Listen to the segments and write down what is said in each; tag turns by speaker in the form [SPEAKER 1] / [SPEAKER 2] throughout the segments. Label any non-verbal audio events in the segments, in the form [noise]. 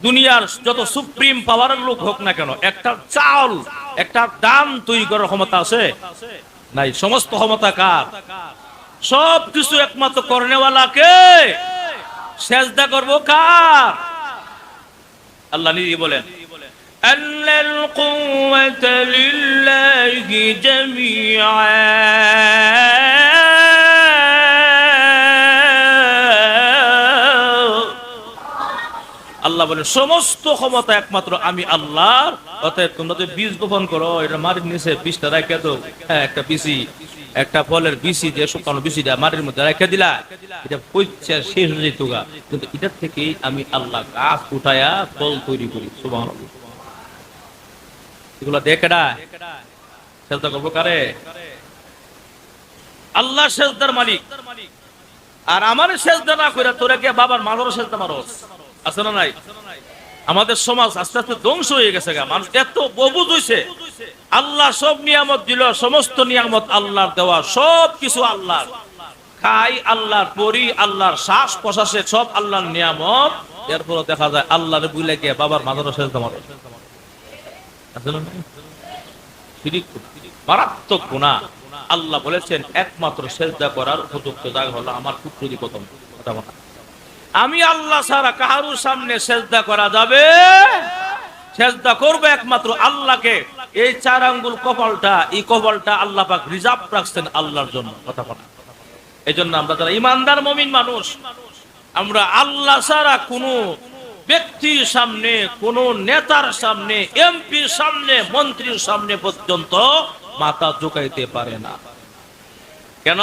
[SPEAKER 1] দুনিয়ার যত সুপ্রিম পাওয়ারের লোক হোক না কেন একটা চাল একটা দাম তৈরি করার ক্ষমতা আছে নাই সমস্ত ক্ষমতা কার সব কিছু একমাত্র করনেওয়ালাকে সেজদা করবো কার আল্লাহ নিজে বলেন أن القوة لله جميعا আল্লাহ বলেন, সমস্ত ক্ষমতা একমাত্র আমি আল্লাহর। অতএব তোমরা যদি বীজ বপন করো, এটা মাটির নিচে বীজটা রেখে তো হ্যাঁ একটা বিসি একটা ফলের বিসি যে শুকানো বিসিটা মাটির মধ্যে রেখে দিলা, এটা পইচা শেষ হয়ে যেত গা। কিন্তু এটার থেকেই আমি আল্লাহ গাছ উঠায়া ফল তৈরি করি। সুবাহ এগুলো দেখেডা সেজদা করব কারে? আল্লাহ সেজদার মালিক। আর আমার সেজদা না করে তোরা কে বাবার মাদারও সেজদা মারস। আছে না নাই? আমাদের সমাজ আস্তে আস্তে ধ্বংস হয়ে গেছে মানুষ এত ববুজ হইছে। আল্লাহ সব নিয়ামত দিল, সমস্ত নিয়ামত আল্লাহর দেওয়া, সব কিছু আল্লাহর। খাই আল্লাহর পরি, আল্লাহর শ্বাস প্রশ্বাসে সব আল্লাহর নিয়ামত। এরপর দেখা যায় আল্লাহর বুলে গিয়ে বাবার না নাই? শিরিক মারাত্মক গুনাহ। আল্লাহ বলেছেন, একমাত্র সেজদা করার উপযুক্ত জায়গা হলো আমার পুত্র প্রথম কথা আমি আল্লাহ ছাড়া কাহারুর সামনে সেজদা করা যাবে? সেজদা করবে একমাত্র আল্লাহকে। এই চার আঙ্গুল কপালটা, এই কপালটা আল্লাহ পাক রিজার্ভ রাখছেন আল্লাহর জন্য, কথা বলা। এই জন্য আমরা যারা ইমানদার মমিন মানুষ, আমরা আল্লাহ ছাড়া কোনো ব্যক্তির সামনে, কোন নেতার সামনে, এমপির সামনে, মন্ত্রীর সামনে পর্যন্ত মাথা ঝুঁকাইতে পারে না। কেন?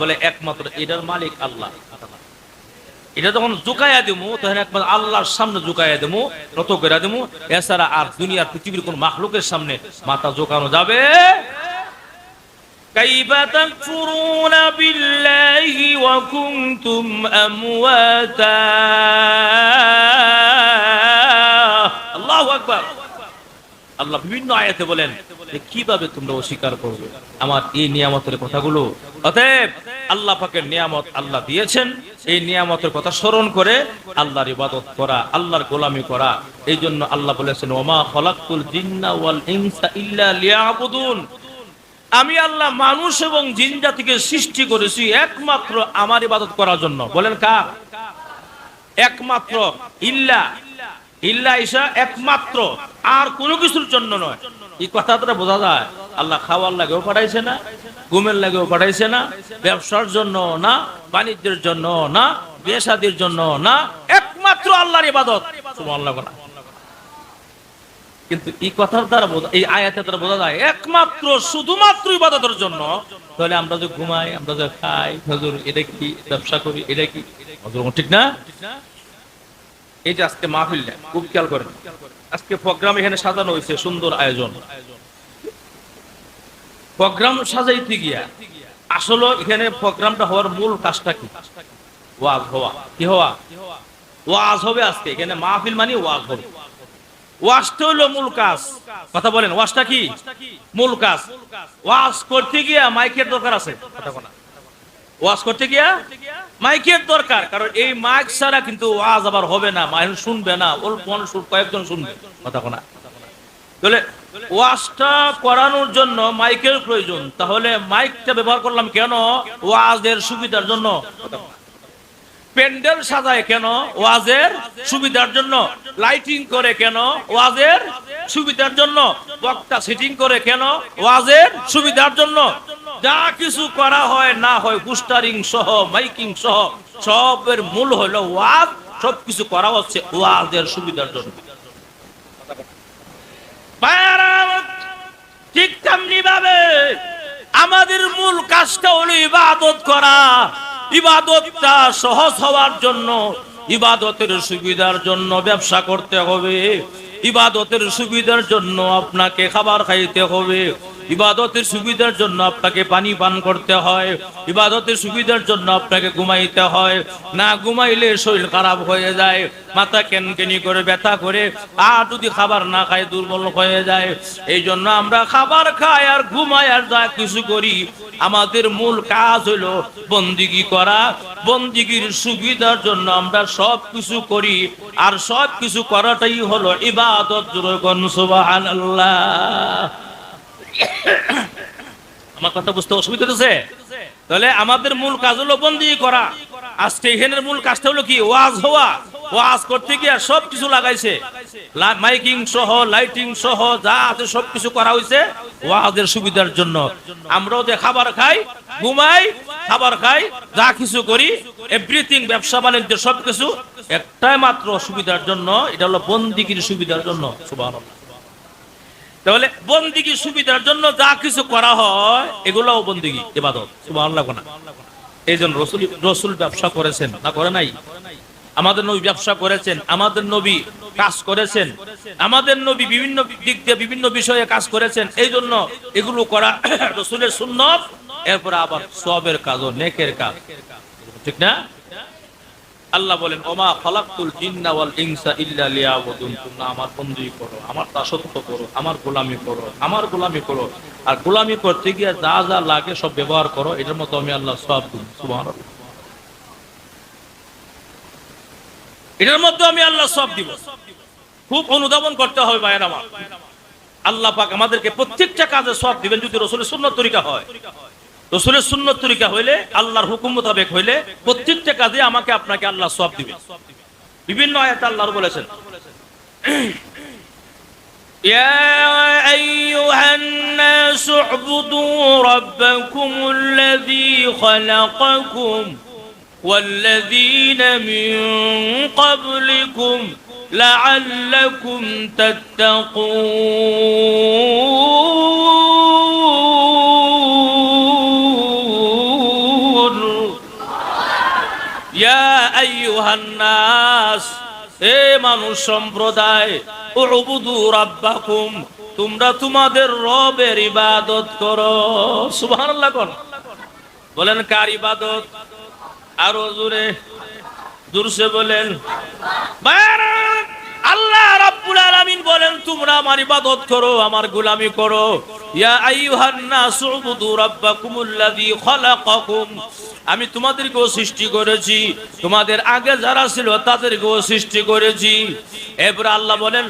[SPEAKER 1] বলে একমাত্র এটার মালিক আল্লাহ। এটা যখন জুকাইয়া দেবো তখন একমাত্র আল্লাহর সামনে জুকাইয়া দেবো নত করে দেবো এছাড়া আর দুনিয়ার পৃথিবীর কোন মাখলুকের সামনে মাথা ঝোকানো যাবে كيف تكفرون بالله وكنتم أمواتا الله أكبر আল্লাহ বিভিন্ন আয়াতে বলেন যে কীভাবে তোমরা অস্বীকার করবে? আমার এই নিয়ামতের কথাগুলো। অতএব আল্লাহ পাকের নিয়ামত আল্লাহ দিয়েছেন। এই নিয়ামতের কথা স্মরণ করে আল্লাহর ইবাদত করা, আল্লাহর গোলামি করা, এই জন্য আল্লাহ বলেছেন, ওমা খলাকুল জিন্না ওয়াল ইনসা ইল্লা লিয়াবুদুন। আমি আল্লাহ মানুষ এবং জিন জাতিকে সৃষ্টি করেছি একমাত্র আমার ইবাদত করার জন্য। বলেন কার? একমাত্র। ইল্লা। ইল্লা ইসা একমাত্র। আর কোনো কিছুর জন্য নয়। এই কথাটা বোঝা যায়। আল্লাহ খাওয়ার লাগেও পাঠাইছে না, ঘুমের লাগেও পাঠাইছে না, ব্যবসার জন্য না, বাণিজ্যের জন্য না বেসাদির জন্য না, একমাত্র আল্লাহর ইবাদত। সুবহানাল্লাহ বলা। কিন্তু এই কথার দ্বারা এই আয়াতের দ্বারা বোঝা যায়, একমাত্র, শুধুমাত্র ইবাদতের জন্য। তাহলে আমরা যে ঘুমাই, আমরা যে খাই, হুজুর, এটা কি ব্যবসা করি, এটা কি? ঠিক না? এই যে আজকে মাহফিলটা খুব খেয়াল করেন। আজকে প্রোগ্রাম এখানে সাজানো হয়েছে, সুন্দর আয়োজন। প্রোগ্রাম সাজাইতে গিয়া আসলে এখানে প্রোগ্রামটা হওয়ার মূল কাজটা কি? ওয়াজ হওয়া। কি হওয়া? ওয়াজ হবে আজকে। এখানে মাহফিল মানে ওয়াজ হবে। ওয়াজটা হলো মূল কাজ। কথা বলেন, ওয়াজটা কি? মূল কাজ। ওয়াজ করতে গিয়া মাইকের দরকার আছে। কথা ওয়াজ করতে গিয়া মাইকের দরকার, কারণ এই মাইক ছাড়া কিন্তু ওয়াজ আবার হবে না মানুষ শুনবে না, ওর মানুষ কয়েকজন শুনবে, কথা কোনা। তাহলে ওয়াজটা করানোর জন্য মাইকের প্রয়োজন, তাহলে মাইকটা ব্যবহার করলাম কেন? ওয়াজের সুবিধার জন্য। প্যান্ডেল সাজায় কেন? ওয়াজের সুবিধার জন্য। লাইটিং করে কেন? ওয়াজের সুবিধার জন্য। বক্তা সিটিং করে কেন? ওয়াজের সুবিধার জন্য। যা কিছু করা হয়, না হয় বুস্টারিং সহ মাইকিং সহ, সবের মূল হলো ওয়াজ। সবকিছু করা হচ্ছে ওয়াজের সুবিধার জন্য। ঠিক তেমনি ভাবে আমাদের মূল কাজটা হলো ইবাদত করা। ইবাদতটা সহজ হওয়ার জন্য, ইবাদতের সুবিধার জন্য ব্যবসা করতে হবে। ইবাদতের সুবিধার জন্য আপনাকে খাবার খাইতে হবে। ইবাদতের সুবিধার জন্য আপনাকে পানি পান করতে হয়। ইবাদতের সুবিধার জন্য আপনাকে ঘুমাইতে হয়। না ঘুমাইলে শরীর খারাপ হয়ে যায়। মাথা কেনকেনি করে ব্যথা করে আর যদি খাবার না খায় দুর্বল হয়ে যায়। এই জন্য আমরা খাবার খাই আর ঘুমাই আর যা কিছু করি। আমাদের মূল কাজ হলো বন্দিগি করা। বন্দিগির সুবিধার জন্য আমরা সব কিছু করি। আর সব কিছু করাটাই হলো ইবাদত সুবাহান আমার কথা বুঝতে অসুবিধা হচ্ছে তাহলে আমাদের মূল কাজ হলো বন্দি করা। আজকে এখানের মূল কাজটা হলো কি? ওয়াজ হওয়া। ওয়াজ করতে গিয়ে সব কিছু লাগাইছে মাইকিং সহ, লাইটিং সহ, যা আছে সব কিছু করা হয়েছে ওয়াজের সুবিধার জন্য। আমরাও যে খাবার খাই, ঘুমাই, খাবার খাই, যা কিছু করি এভরিথিং ব্যবসা, বাণিজ্য সব কিছু একটাই মাত্র সুবিধার জন্য। এটা হলো বন্দিগির সুবিধার জন্য। সুবহানাল্লাহ। তাহলে বন্দিগি সুবিধার জন্য যা কিছু করা হয়, এগুলোও বন্দিগি, ইবাদত, সুবহানাল্লাহ না এই জন্য রসুল রসুল ব্যবসা করেছেন, না করে নাই? আমাদের নবী ব্যবসা করেছেন, আমাদের নবী কাজ করেছেন, আমাদের নবী বিভিন্ন দিক দিয়ে বিভিন্ন বিষয়ে কাজ করেছেন, এই জন্য এগুলো করা [coughs] রসুলের সুন্নত, এরপরে আবার সবের কাজ ও নেকের কাজ। ঠিক না? আল্লাহ বলেন, ওমা খালাকতুল জিন্না ওয়াল ইনসা ইল্লা লিয়াবুদুন। তোমরা আমার বন্দী করো, আমার দাসত্ব করো, আমার গোলামি করো, আমার গোলামি করো। আর গোলামি করতে গিয়ে যা যা লাগে সব ব্যবহার করো, এটার মতো আমি আল্লাহ সব দিন এটার মধ্যে আমি আল্লাহ সব দিব। খুব অনুধাবন করতে হবে ভাইয়ের আমার। আল্লাহ পাক আমাদেরকে প্রত্যেকটা কাজে সব দিবেন যদি রসুলের সুন্নত তরিকা হয়। রসুলের সুন্নত তরিকা হইলে আল্লাহর হুকুম মোতাবেক হইলে প্রত্যেকটা কাজে আমাকে আপনাকে আল্লাহ সব দিবে বিভিন্ন আয়াত আল্লাহর বলেছেন يا أيها الناس اعبدوا ربكم الذي خلقكم والذين من قبلكم لعلكم تتقون মানুষ সম্প্রদায় তোমরা তোমাদের রবের ইবাদত করো। সুবহানাল্লাহ বলেন কার ইবাদত? আরও জোরে, জোরসে বলেন। আল্লাহ রাব্বুল আলামিন বলেন, তোমরা আমার ইবাদত করো, আমার গোলামি করো। ইয়া আইয়ুহান নাস উবুদু রাব্বাকুমুল্লাযী খালাকাকুম। আমি তোমাদেরকেও সৃষ্টি করেছি। তোমাদের আগে যারা ছিল তাদেরকেও সৃষ্টি করেছি। এরপর আল্লাহ বলেন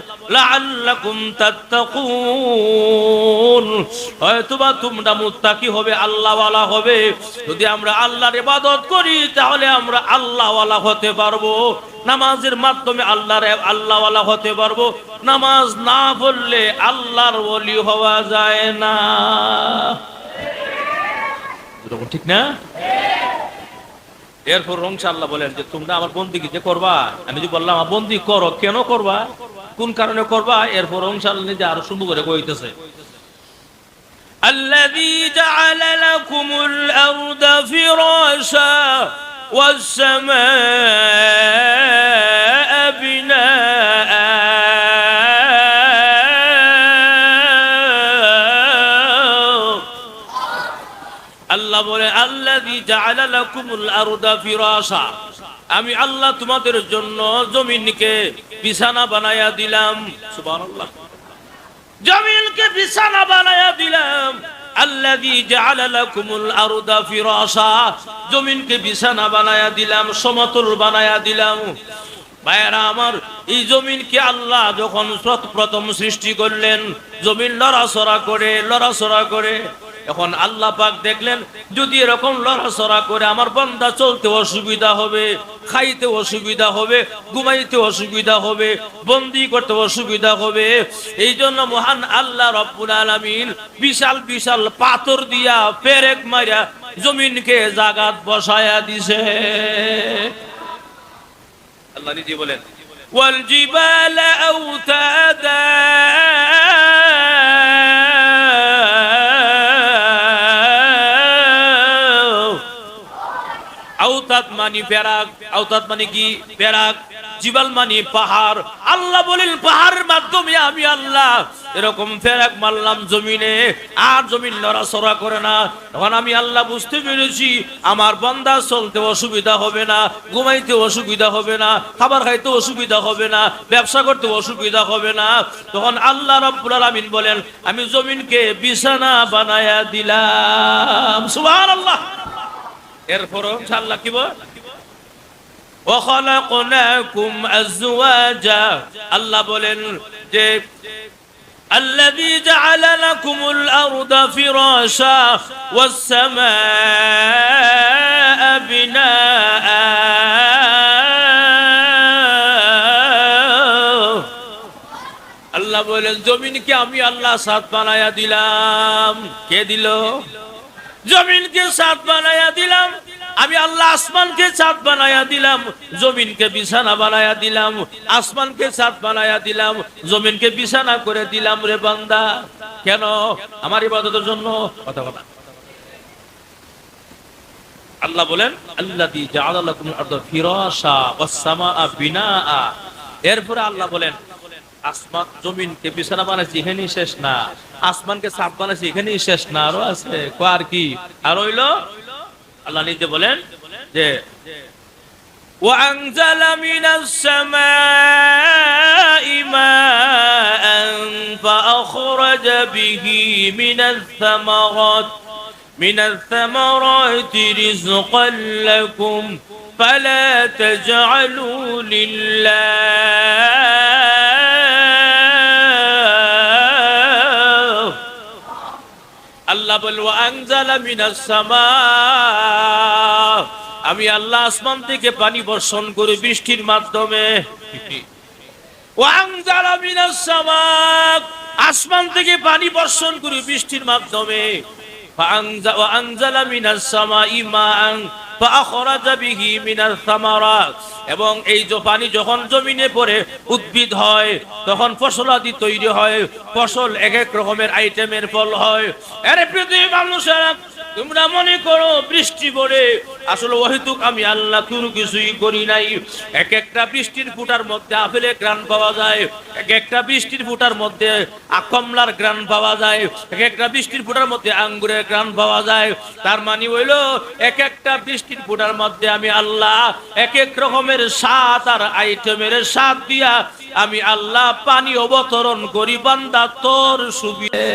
[SPEAKER 1] হয়তোবা তোমরা মুত্তাকি হবে, আল্লাহওয়ালা হবে। যদি আমরা আল্লাহর ইবাদত করি, তাহলে আমরা আল্লাহওয়ালা হতে পারব। নামাজের মাধ্যমে আল্লাহর আল্লাহওয়ালা হতে পারব। নামাজ না পড়লে আল্লাহর ওলি হওয়া যায় না। ঠিক না? এরপর রংসা আল্লাহ বলেন যে তোমরা আমার বন্দিকে যে করবা আমি যে বললাম আমার বন্দি করো কেন করবা কোন কারণে করবা এরপর রংসা আল্লাহ নিজে আরো সুন্দর করে কইতেছে الذي جعل لكم الأرض فراشا والسماء আমি আল্লাহ তোমাদের জন্য জমিনকে বিছানা বানায়া দিলাম। জমিনকে বিছানা বানায়া দিলাম। আল্লাযী জাআলা জমিনকে বিছানা বানায়া দিলাম দিলাম। ভাইয়েরা আমার, এই আল্লাহ যখন প্রথম সৃষ্টি করলেন, জমিন লড়াচড়া করে লড়াচড়া করে এখন আল্লাহ পাক দেখলেন যদি এরকম লড়াচড়া করে আমার বান্দা চলতে অসুবিধা হবে খাইতে অসুবিধা হবে ঘুমাইতে অসুবিধা হবে বন্দি করতে অসুবিধা হবে এই জন্য মহান আল্লাহ রব্বুল আলামিন বিশাল বিশাল পাথর দিয়া পেরেক মারিয়া জমিনকে জাগাত বসায়া দিছে আল্লাহ নিজে বলেন والجبال أوتادا আওতাত মানি পেরাক আওতাত মানে কি পেরাক জিবাল মানি পাহাড়। আল্লাহ বলেন পাহাড়ের মাধ্যমে আমি আল্লাহ। এরকম ফেরাক মারলাম জমিনে, আর জমিন নড়াচড়া করে না। তখন আমি আল্লাহ বুঝতে পেরেছি, আমার বন্দা চলতে অসুবিধা হবে না, ঘুমাইতে অসুবিধা হবে না, খাবার খাইতে অসুবিধা হবে না, ব্যবসা করতে অসুবিধা হবে না। তখন আল্লাহ রব্বুল আলামিন বলেন, আমি জমিনকে বিছানা বানায়া দিলাম। সুবহানাল্লাহ। এরপর আল্লাহ কি বল وخلقناكم أزواجا আল্লাহ বলেন যে الذي جعل لكم الأرض فراشا والسماء بناء আল্লাহ বলেন জমিনকে আমি আল্লাহ সাত বানায়া দিলাম কে দিল জমিনকে সাত বানায়া দিলাম, আমি আল্লাহ আসমানকে চাঁদ বানায়া দিলাম, জমিনকে বিছানা বানায়া দিলাম, আসমানকে চাঁদ বানায়া দিলাম, জমিনকে বিছানা করে দিলাম রে বান্দা। কেন? আমার ইবাদতের জন্য। কথা কথা আল্লাহ বলেন, আল্লাযী জাআলা লাকুমুল আরদা ফিরাশা ওয়াস সামাআ বিনাআ। এরপরে আল্লাহ বলেন আসমান জমিনকে বিছানা বানাইছি এখানেই শেষ না আসমানকে ছাদ বানাইছি এখানেই শেষ না আরো আছে কো আর কি আর হইলো আল্লাহ নিজে বলেন যে وأنزل من السماء ماء فأخرج به من الثمرات من الثمرات رزقا لكم فلا تجعلوا لله সামা আমি আল্লাহ আসমান থেকে পানি বর্ষণ করে বৃষ্টির মাধ্যমে। আসমান থেকে পানি বর্ষণ করে বৃষ্টির মাধ্যমে। এবং এই পানি যখন জমিনে পড়ে, উদ্ভিদ হয়, তখন ফসল আদি তৈরি হয়, ফসল এক এক রকমের আইটেমের ফল হয়। আরে পৃথিবী মানুষেরা তোমরা মনে করো বৃষ্টি পড়ে। আসলে অহেতুক আমি আল্লাহ কোনো কিছুই করি নাই। এক একটা বৃষ্টির ফুটার মধ্যে আপেলের গ্রান পাওয়া যায়। এক একটা বৃষ্টির ফুটার মধ্যে কমলার গ্রান পাওয়া যায়। এক একটা বৃষ্টির ফুটার মধ্যে আঙ্গুরের গ্রান পাওয়া যায়। তার মানে হইল, এক একটা বৃষ্টির ফুটার মধ্যে আমি আল্লাহ এক এক রকমের স্বাদ আর আইটেমের স্বাদ দিয়া আমি আল্লাহ পানি অবতরণ করি। বান্দা তোর সুবিধে।